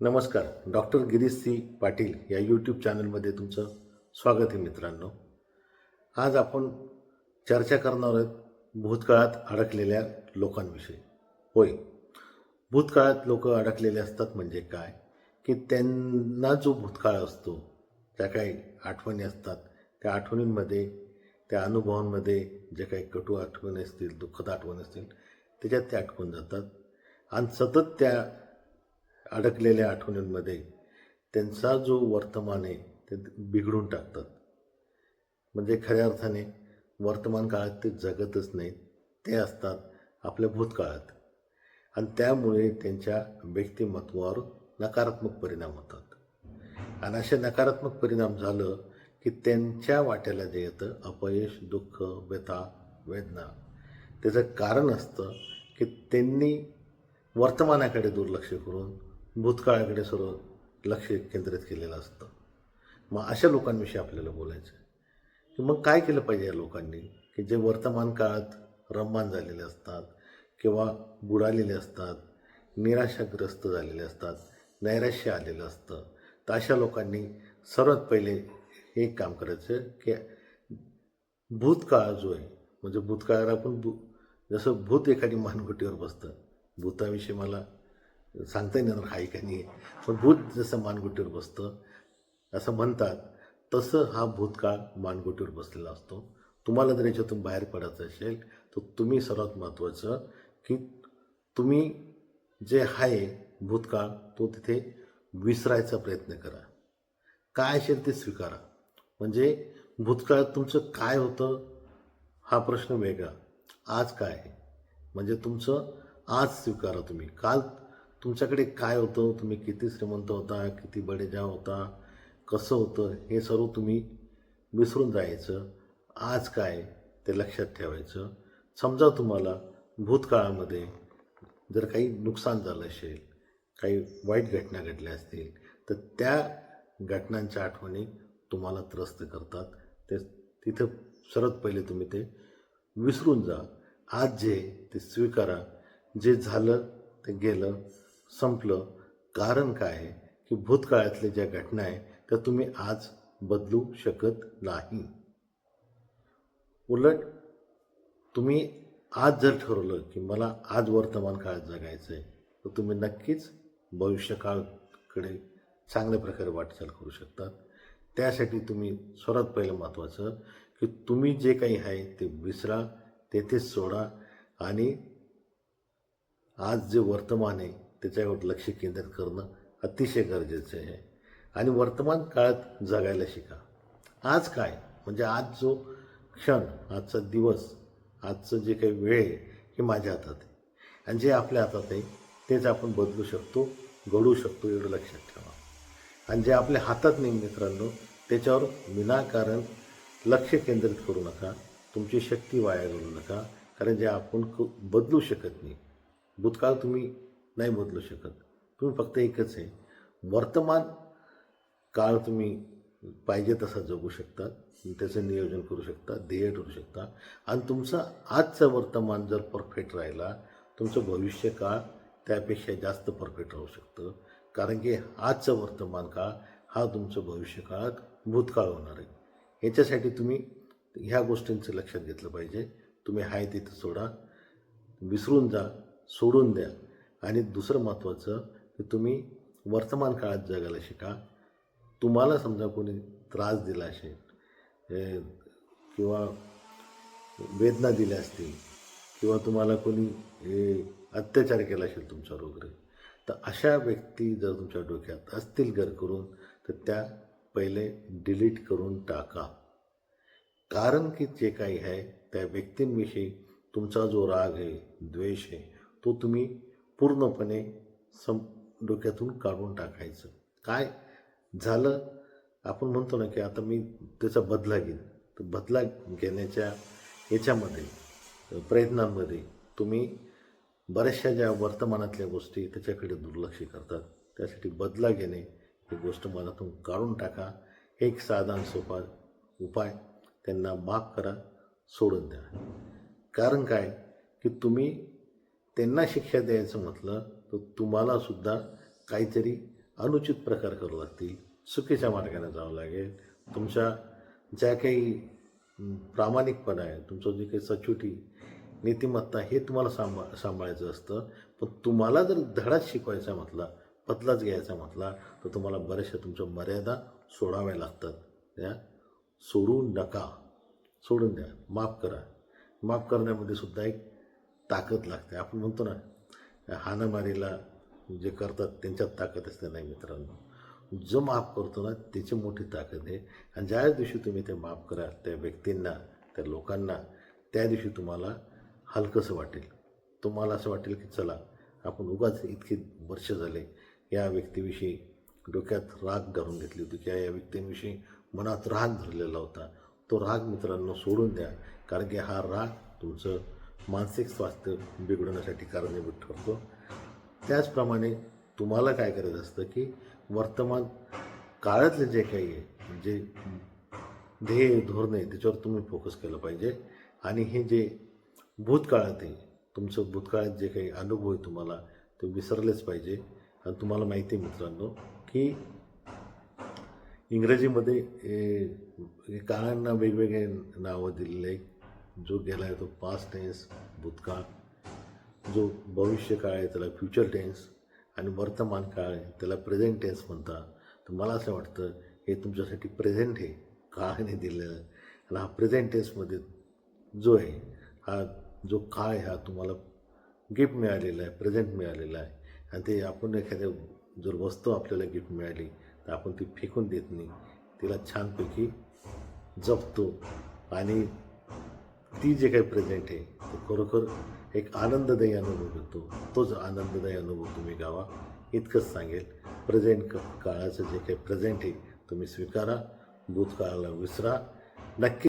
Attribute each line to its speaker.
Speaker 1: नमस्कार doctor Girish C Patil या YouTube चॅनलमध्ये तुमचं स्वागत आहे मित्रांनो. आज आपण चर्चा करणार आहोत भूतकाळात अडकलेल्या लोकांविषयी. होय भूतकाळात लोक अडकलेले असतात म्हणजे काय? की त्यांना जो भूतकाळ असतो त्या काही आठवणी असतात त्या आठवणींमध्ये त्या अनुभवांमध्ये जे काही कटू आठवणी असतील दुःखद आठवणी असतील त्याच्यात ते आठवून जातात. आणि सतत त्या अडकलेल्या आठवणींमध्ये त्यांचा जो वर्तमान आहे ते बिघडून टाकतात. म्हणजे खऱ्या अर्थाने वर्तमान काळात ते जगतच नाहीत ते असतात आपल्या भूतकाळात. आणि त्यामुळे त्यांच्या व्यक्तिमत्वावर नकारात्मक परिणाम होतात. आणि असे नकारात्मक परिणाम झालं की त्यांच्या वाट्याला जे येतं अपयश दुःख व्यथा वेदना त्याचं कारण असतं की त्यांनी वर्तमानाकडे दुर्लक्ष करून भूतकाळाकडे सर्व लक्ष केंद्रित केलेलं असतं. मग अशा लोकांविषयी आपल्याला बोलायचं आहे. की मग काय केलं पाहिजे या लोकांनी? की जे वर्तमान काळात रममान झालेले असतात किंवा बुडालेले असतात निराशाग्रस्त झालेले असतात नैराश्य आलेलं असतं तर अशा लोकांनी सर्वात पहिले हे एक काम करायचं की भूतकाळ जो आहे म्हणजे भूतकाळाला आपण भू जसं भूत एखादी मानगुटीवर बसतं. भूताविषयी मला सांगता येणार आहे का नाही पण भूत जसं मानगुटीवर बसतं असं म्हणतात तसं हा भूतकाळ मानगुटीवर बसलेला असतो. तुम्हाला जर याच्यातून बाहेर पडायचं असेल तर तुम्ही सर्वात महत्त्वाचं की तुम्ही जे आहे भूतकाळ तो तिथे विसरायचा प्रयत्न करा. काय असेल ते स्वीकारा. म्हणजे भूतकाळात तुमचं काय होतं हा प्रश्न वेगळा. आज काय आहे? म्हणजे तुमचं आज स्वीकारा तुम्ही. काल तुमच्याकडे काय होतं? तुम्ही किती श्रीमंत होता? किती बडेजा होता? कसं होतं? हे सर्व तुम्ही विसरून जायचं. आज काय? ते लक्षात ठेवायचं. समजा तुम्हाला भूतकाळामध्ये जर काही नुकसान झालं असेल काही वाईट घटना घडल्या असतील तर त्या घटनांच्या आठवणी तुम्हाला त्रस्त करतात. ते तिथं सर्वात पहिले तुम्ही ते विसरून जा. आज जे ते स्वीकारा. जे झालं ते गेलं. संपलं. कारण काय आहे? की भूतकाळातल्या ज्या घटना आहे त्या तुम्ही आज बदलू शकत नाही. उलट तुम्ही आज जर ठरवलं की मला आज वर्तमान काळात जगायचं आहे तर तुम्ही नक्कीच भविष्यकाळकडे चांगल्या प्रकारे वाटचाल करू शकतात. त्यासाठी तुम्ही सर्वात पहिलं महत्त्वाचं की तुम्ही जे काही आहे ते विसरा तेथेच सोडा आणि आज जे वर्तमान आहे त्याच्यावर लक्ष केंद्रित करणं अतिशय गरजेचं आहे. आणि वर्तमान काळात जगायला शिका. आज काय? म्हणजे आज जो क्षण आजचा दिवस आजचं जे काही वेळ आहे हे माझ्या हातात आहे. आणि जे आपल्या हातात आहे तेच आपण बदलू शकतो घडू शकतो एवढं लक्षात ठेवा. आणि जे आपल्या हातात नाही मित्रांनो त्याच्यावर विनाकारण लक्ष केंद्रित करू नका. तुमची शक्ती वाया घालू नका. कारण जे आपण क बदलू शकत नाही. भूतकाळ तुम्ही नाही बदलू शकत. तुम्ही फक्त एकच आहे. वर्तमान काळ तुम्ही पाहिजे तसा जगू शकता. त्याचं नियोजन करू शकता. ध्येय ठरू शकता. आणि तुमचं आजचं वर्तमान जर परफेक्ट राहिला तुमचं भविष्य काळ त्यापेक्षा जास्त परफेक्ट राहू शकतं. कारण की आजचं वर्तमान काळ हा तुमचं भविष्य काळात भूतकाळ होणार आहे. याच्यासाठी तुम्ही ह्या गोष्टींचं लक्षात घेतलं पाहिजे. तुम्ही हाय तिथं सोडा. विसरून जा. सोडून द्या. आणि दुसरं महत्त्वाचं की तुम्ही वर्तमान काळात जगायला शिका. तुम्हाला समजा कोणी त्रास दिला असेल किंवा वेदना दिल्या असतील किंवा तुम्हाला कोणी अत्याचार केला असेल तुमच्यावर वगैरे तर अशा व्यक्ती जर तुमच्या डोक्यात असतील घर करून तर त्या पहिले डिलीट करून टाका. कारण की जे काही आहे त्या व्यक्तींविषयी तुमचा जो राग आहे द्वेष आहे तो तुम्ही पूर्णपणे सं डोक्यातून काढून टाकायचं. काय झालं? आपण म्हणतो ना की आता मी त्याचा बदला घेईन. तर बदला घेण्याच्या याच्यामध्ये प्रयत्नांमध्ये तुम्ही बऱ्याचशा ज्या वर्तमानातल्या गोष्टी त्याच्याकडे दुर्लक्ष करतात. त्यासाठी बदला घेणे ही गोष्ट मनातून काढून टाका. एक साधारण सोपा उपाय त्यांना माफ करा सोडून द्या. कारण काय? की तुम्ही त्यांना शिक्षा द्यायचं म्हटलं तर तुम्हालासुद्धा काहीतरी अनुचित प्रकार करू लागतील. चुकीच्या मार्गाने जावं लागेल. तुमच्या ज्या काही प्रामाणिकपणा आहे तुमचं जे काही सचोटी नीतिमत्ता हे तुम्हाला सांभा सांभाळायचं असतं. पण तुम्हाला जर धडाच शिकवायचा म्हटला बदलाच घ्यायचा म्हटला तर तुम्हाला बऱ्याचशा तुमच्या मर्यादा सोडाव्या लागतात. त्या सोडू नका. सोडून द्या. माफ करा. माफ करण्यामध्ये सुद्धा एक ताकद लागते. आपण म्हणतो ना हाणामारीला जे करतात त्यांच्यात ताकद असते नाही मित्रांनो. जो माफ करतो ना त्याची मोठी ताकद आहे. आणि ज्या दिवशी तुम्ही ते माफ करा त्या व्यक्तींना त्या लोकांना त्या दिवशी तुम्हाला हलकंसं वाटेल. तुम्हाला असं वाटेल की चला आपण उगाच इतके वर्ष झाले या व्यक्तीविषयी डोक्यात राग धरून घेतली होती किंवा या व्यक्तींविषयी मनात राग धरलेला होता. तो राग मित्रांनो सोडून द्या. कारण की हा राग तुमचं मानसिक स्वास्थ्य बिघडवण्यासाठी कारणीभूत ठरतो. त्याचप्रमाणे तुम्हाला काय करायचं असतं की वर्तमान काळातले जे काही आहे जे ध्येय धोरण आहे त्याच्यावर तुम्ही फोकस केलं पाहिजे. आणि हे जे भूतकाळात आहे तुमचं भूतकाळात जे काही अनुभव आहे तुम्हाला ते विसरलेच पाहिजे. आणि तुम्हाला माहिती आहे मित्रांनो की इंग्रजीमध्ये काळांना वेगवेगळे नावं दिलेले आहे जो गेला आहे तो पास्ट टेन्स भूतकाळ. जो भविष्य काळ आहे त्याला फ्युचर टेन्स आणि वर्तमान काळ आहे त्याला प्रेझेंट टेन्स म्हणतात. तर मला असं वाटतं हे तुमच्यासाठी प्रेझेंट आहे. काळाने दिलेलं आणि हा प्रेझेंट टेन्समध्ये जो आहे हा जो काळ आहे हा तुम्हाला गिफ्ट मिळालेला आहे प्रेझेंट मिळालेला आहे. आणि ते आपण एखाद्या जर वस्तू आपल्याला गिफ्ट मिळाली तर आपण ती फेकून देत नाही. तिला छानपैकी जपतो आणि ती जे काही प्रेझेंट आहे तो खरोखर एक आनंददायी अनुभव घेतो तोच आनंददायी अनुभव तुम्ही गावा. इतकंच सांगेल प्रेझेंट क काळाचं जे काही प्रेझेंट आहे तुम्ही स्वीकारा भूतकाळाला विसरा. नक्की